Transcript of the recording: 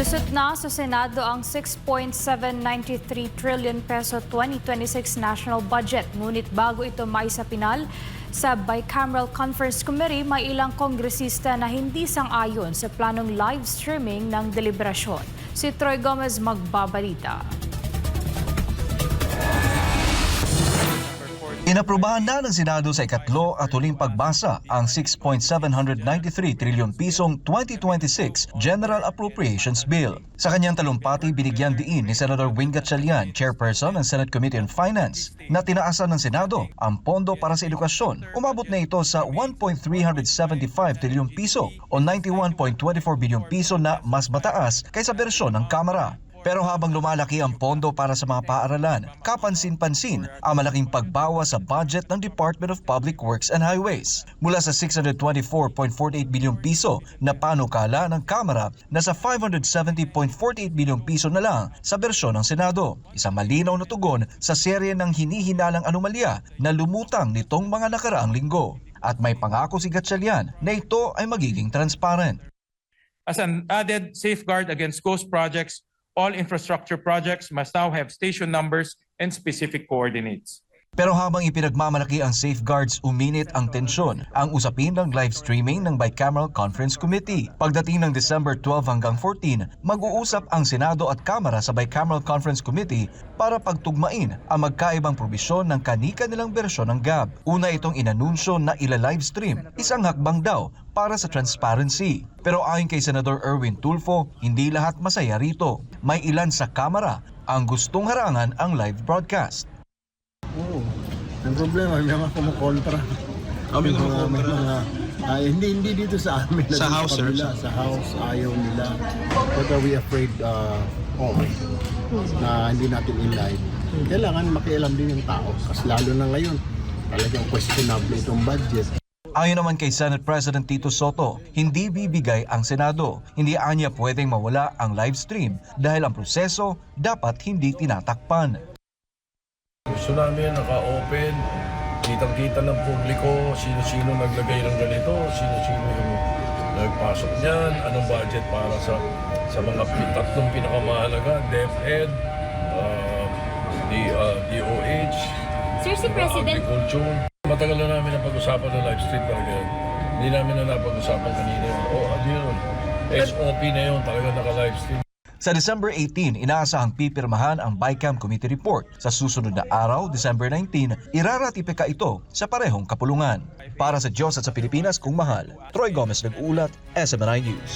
Lusot na sa Senado ang 6.793 trillion peso 2026 national budget. Ngunit bago ito may sa pinal, sa Bicameral Conference Committee may ilang kongresista na hindi sang-ayon sa planong live streaming ng deliberasyon. Si Troy Gomez magbabalita. Inaprubahan na ng Senado sa ikatlo at huling pagbasa ang 6.793 trilyon pisong 2026 General Appropriations Bill. Sa kanyang talumpati, binigyan diin ni Senator Wing Gatchalian, chairperson ng Senate Committee on Finance, na tinaasan ng Senado ang pondo para sa edukasyon. Umabot na ito sa 1.375 trilyon piso o 91.24 bilyong piso na mas mataas kaysa bersyon ng Kamara. Pero habang lumalaki ang pondo para sa mga paaralan, kapansin-pansin ang malaking pagbawas sa budget ng Department of Public Works and Highways. Mula sa 624.48 bilyong piso na panukala ng Kamara na sa 570.48 bilyong piso na lang sa bersyon ng Senado. Isang malinaw na tugon sa serye ng hinihinalang anomalya na lumutang nitong mga nakaraang linggo. At may pangako si Gatchalian na ito ay magiging transparent. As an added safeguard against ghost projects, all infrastructure projects must now have station numbers and specific coordinates. Pero habang ipinagmamalaki ang safeguards, uminit ang tensyon. Ang usapin ng live streaming ng Bicameral Conference Committee. Pagdating ng December 12 hanggang 14, mag-uusap ang Senado at Kamara sa Bicameral Conference Committee para pagtugmain ang magkaibang probisyon ng kanika nilang bersyon ng GAB. Una itong inanunsyo na ila-live stream, isang hakbang daw para sa transparency. Pero ayon kay Senador Erwin Tulfo, hindi lahat masaya rito. May ilan sa Kamara ang gustong harangan ang live broadcast. Ang problema, may mga kumukontra. Kami May mga- kumukontra. may mga, ah, hindi, hindi dito sa amin. Sa house, sir. kabila. Sa house, ayaw nila. What are we afraid uh, of? Na hindi natin in-live. Kailangan makialam din yung tao. Kasi lalo na ngayon, talagang questionable itong budget. Ayon naman kay Senate President Tito Soto, hindi bibigay ang Senado. Hindi anya pwedeng mawala ang live stream dahil ang proseso dapat hindi tinatakpan. Gusto namin naka-open, kitang-kita ng publiko, sino-sino naglagay ng ganito, sino-sino yung nagpasok niyan, anong budget para sa sa mga tatlong pinakamahalaga, DepEd, uh, D, uh, DOH, Sir, si President, Agriculture. Matagal na namin na pag-usapan ng live stream talaga. Hindi namin na napag-usapan kanina. Oh, ano yun? SOP na yun, talaga naka-live stream. Sa December 18, inaasahang pipirmahan ang BICAM Committee Report. Sa susunod na araw, December 19, iraratipika ito sa parehong kapulungan. Para sa Diyos at sa Pilipinas kung mahal, Troy Gomez nag-ulat, SMNI News.